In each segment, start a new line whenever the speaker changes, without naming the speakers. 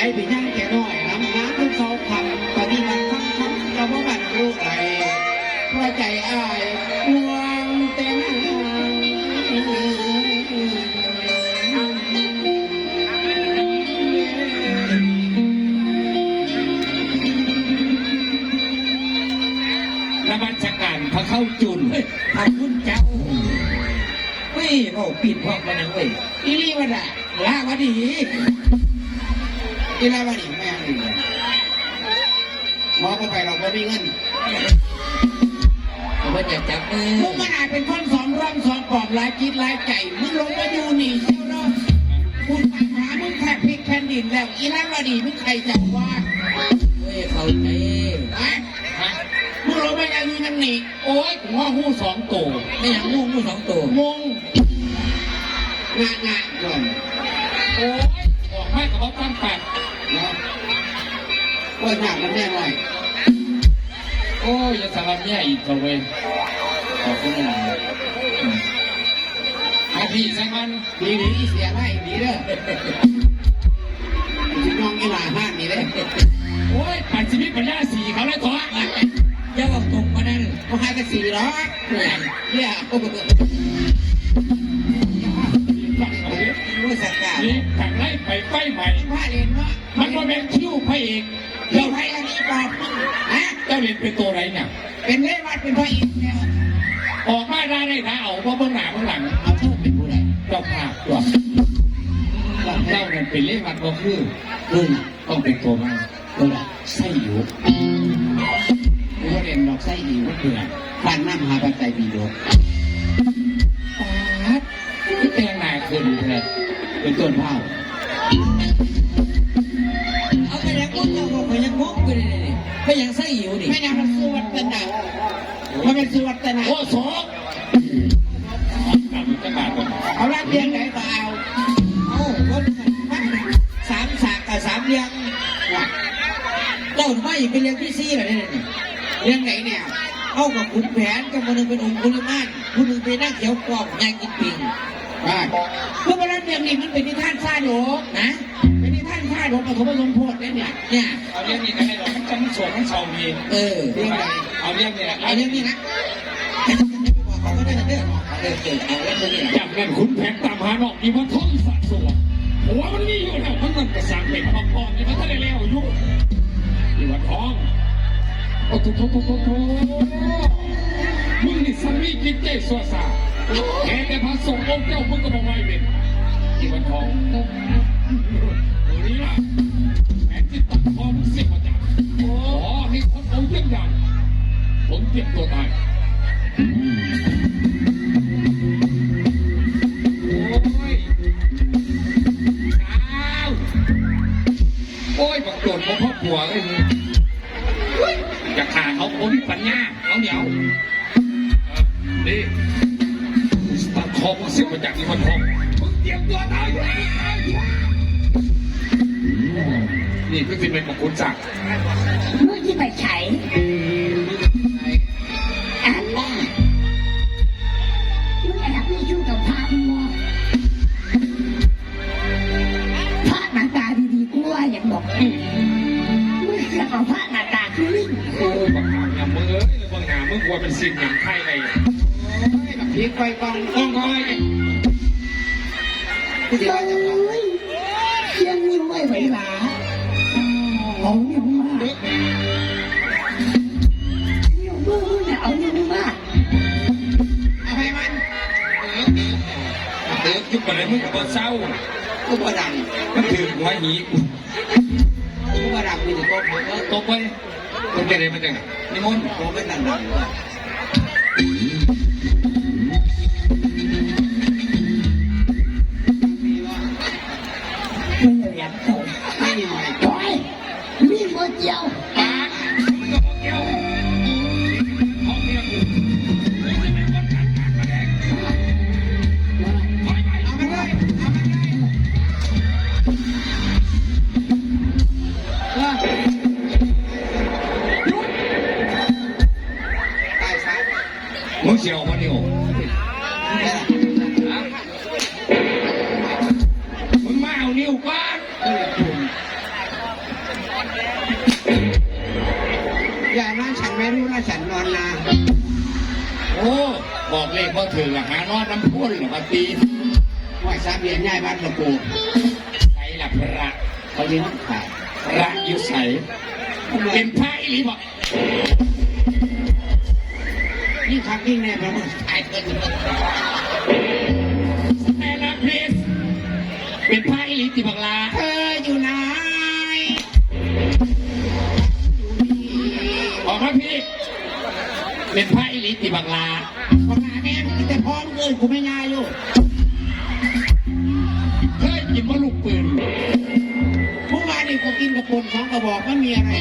ใจเป็นย่างแก่น้อยน้ำน้ำทุกเขาคำปฏิบัติคำคำกระบอกบันรู้ไหลเพราะใจอายห่วงแต่นาง
นมัสการพระเข้าจุน
อบคุณเจ้า
เฮ้ยโอ้ปิดพอกมานังเว้ย
อีลีวดาลาวดี อีลาวดีแม่งอีกหมอก็ไปเราไม่มีเงิน
เอาว่าจะจับมือ
มึงมันอาจเป็นคนสอนร่ำสอนปลอบหลายจิตหลายใจมึงลงมาอยู่นี่เชียวเนาะคุณปัญหามึงแค่พลิกแผ่นดินแล้วอีลาวดีมึงใครจะว่า
เฮ้ยเข้าใจ
ฮะฮะมึงลงมาอย่างนี้นั่นนี่
โอ้ยหัวหูสองตัวไม่อยากงูงูสองตัว
มงงานงานก่อน
โอ้ยออกไม่กับว่าตั้งแปด
เนาะ ก็หนักมันแน่หน่อย
โอ้ยอย่าสารแย่อีกตัวเว้ย
ขอบคุณนะ
อาทีใส่มัน
ดีดีอีเสียให้ดีเด้อจิน้องอีหลาห้างนี่เด้อ
โอ้ยปัจจิมิปัญญาสีเขาเลยตัวอย่าบอกตรงมานั่น
เขาให้กันสี่ร้อยเนี่ยโอ้โห
รู้สักการนี่แต่งไล่ไปไฟใหม่
ผ้าเลนเนาะ
มันก็เป็นคิ้วพระเอก
เจ้าไทยอันนี้ปอบฮะ
เจ้าเรียนเป็นตัวไรเนี่ย
เป็นเลวัดเป็นพระอินทร์แล้ว
ออกมาได้ได้นะเอาเพราะเบื้องหน้าเบื้องหลัง
เอาเธอเป็นผู้ใด
เจ้าภาพตัวเจ้าเนี่ยเป็นเลขมันก็คือ
อืม
ต้องเป็นตัวมัน
ตัวใด
ไส้อยู่
หรือว่าเรียนดอกไส้อิ๋ว
เพื่อน
ผ่านน้ำหาปัจจัยปีโดก
ป๊าดที่แต่งหน้าขึ้นเลย
เป็นต้นเผา
บอยังงกไปเลยนี่ไปยังไส้หิวนี่
ไม่นำมันสุวัตนามันเป็นสุวัตนา
โอ้โสกลับมัดก่อน
เอาละเรียนไหนก็เอา
เอาคนสามสากกับสามเลี้ยงเจ้าไม่เป็นเลี้ยงที่ซี่เหรอเนี่ย
เรียนไหนเนี่ย
เอากับขุนแผนกับคนหนึงเป็นองค์คุลิมานคนหนึงเป็นนักเขียวกล้องยายกินปิง
ว่าเมื่อวันนั้นเรียนนี่มันเป็นนิทานชาดก
นะ
เป็นนิทานชาดกปฐมสมโพธิเนี่ยเนี่ย
เนี่ย
เอาเรื่องนี้ก็ได้หรอกมันจะมันสวยมันเฉาดี
เออ
เรื่องอะไร
เอาเรื่องนี้แหละ
เอาเรื่องนี้นะจะไปบอกเขาก็ได้เด้อเออเออเอาเรื่องนี้นะ
จากนั้นขุนแผนตามหาหนอกอีวันท้องสัตว์สวหัวมันมีอยู่แล้วมันมันกระสังเป็นมังกรนี่มันทะเลแล้วอยู่อีวันท้องโอ้โถโถโถโถโถมึงนี่สามีกินเจสัวซาแค่แต่พระสงฆ์องค์เจ้ามึงก็บอกไว้เป็นอีวันท้องนี่ล่ะ แผนที่ตัดคอมึงเสียมาจากขอให้คนเอาเยี่ยงอย่างผมเตรียมตัวตาย โอ้ยอ้าวโอ้ยบักโดดของพ่อผัวเลยมึงจะขาเขาผมปัญญาเอาเหนียวเออนี่ตัดคอมึงเสียมาจากอีวันทองมึงเตรียมตัวตาย นี่ก็จะเป็นมงคลศักดิ์
มือที่ไปใช้อันน่ะมึงอยากมีชู้กับพระมึงบ่พระหน้าตาดีๆกูว่าอย่างบอกมึงจะเอาพระหน้าตาคือลิง
โอ้บังหางอย่ามือเอ้ยบางหามึงกลัวเป็นสิ่งอย่างไทยเลย
พีกไฟกอง
ก้องก้อย
ที่เดียว
โอ้
จะบอก
ยเสียงนิ้วไม่ไหวหลาเอา เดื
อดยุบอะไรมึงกับเศร้า
กูกระดัง
มันถือหัวหีกู
กูกระดังมีแต่ตัวผมก็
ตกไปมันจะได้มันจะไง
นิมนต์ผมเป็นดังดัง
มึงอย่าเหรียญโต
ไม่มีหน่อย
โอ้ยมีมือเจียว
เสียวเดียมึงมาเนิ้วก้อ
นอย่า
นะฉัน
ไม่รู้นะฉันนอนนะ
โอ้บอกเลขว่าถือหานอนน้ำพ่นหรือว่าตี
ว่าสาเบียนง่ายบ้านตะปู
ใส่หลับระ
เขาเรียกว่
พระยุใส่เป็นพระอิริบอก
ยิ่งคักยิ่งแน่พระมึงตายเกิน
แต่ละเพสเป็นไพระอิติบักลา
เธออยู่ไหน
ออกมาพี่ เป็นไพระอิติบักลา
พองานแม่งแต่พร้อมเกินกูไม่ง่ายอยู่
เคยกินว่าลูกปืน
เมื่อวานนี่กูกินกระปุนสองกระบอกไม่มีอะไร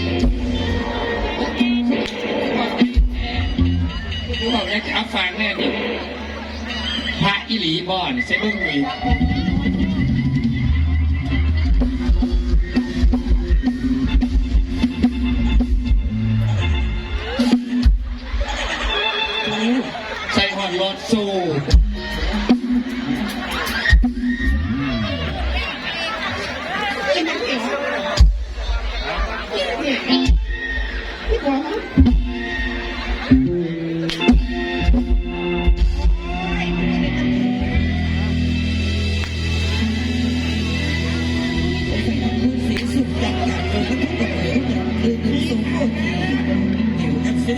เลย
กูบอยากจะเอาฟังแน่นี่พระอิหลีบอนเซบุ้งมี